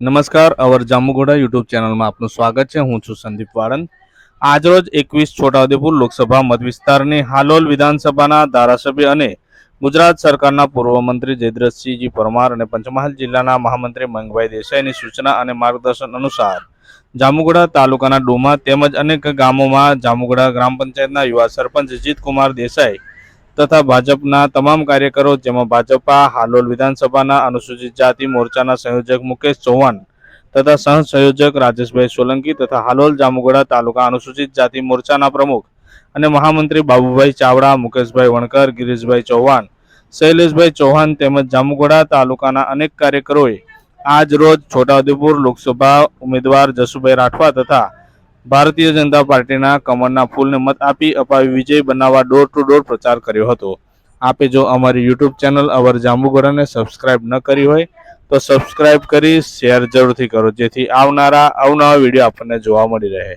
નમસ્કાર, અવર જામુગોડા યુટ્યુબ ચેનલમાં આપનું સ્વાગત છે. હું છું સંદીપ વાળંદ. આજરોજ એકવીસ છોટાઉદેપુર લોકસભા મતવિસ્તારની હાલોલ વિધાનસભાના ધારાસભ્ય અને ગુજરાત સરકારના પૂર્વ મંત્રી જયદ્રથસિંહજી પરમાર અને પંચમહાલ જિલ્લાના મહામંત્રી મંગભાઈ દેસાઈની સૂચના અને માર્ગદર્શન અનુસાર જામુગોડા તાલુકાના ડોમા તેમજ અનેક ગામોમાં જામુગોડા ગ્રામ પંચાયતના યુવા સરપંચ જીતકુમાર દેસાઈ તથા ભાજપના તમામ કાર્યકરો જેમાં ભાજપા, હાલોલ વિધાનસભાના અનુસૂચિત જાતિ મોરચાના સંયોજક મુકેશ ચૌહાણ તથા સહ સંયોજક રાજેશભાઈ સોલંકી તથા હાલોલ જામુગડા તાલુકા અનુસૂચિત જાતિ મોરચાના પ્રમુખ અને મહામંત્રી બાબુભાઈ ચાવડા, મુકેશભાઈ વણકર, ગિરીશભાઈ ચૌહાણ, શૈલેષભાઈ ચૌહાણ તેમજ જામુગોડા તાલુકાના અનેક કાર્યકરોએ આજ રોજ છોટાઉદેપુર લોકસભા ઉમેદવાર જસુભાઈ રાઠવા તથા ભારતીય જનતા પાર્ટીના કમળના ફૂલને મત આપી અપાવી વિજય બનાવવા ડોર ટુ ડોર પ્રચાર કર્યો હતો. આપે જો અમારી યુટ્યુબ ચેનલ અવર જાંબુગોરાને સબસ્ક્રાઇબ ન કરી હોય, તો સબસ્ક્રાઇબ કરી શેર જરૂરથી કરો, જેથી આવનારા અવનવા વીડિયો આપણને જોવા મળી રહે.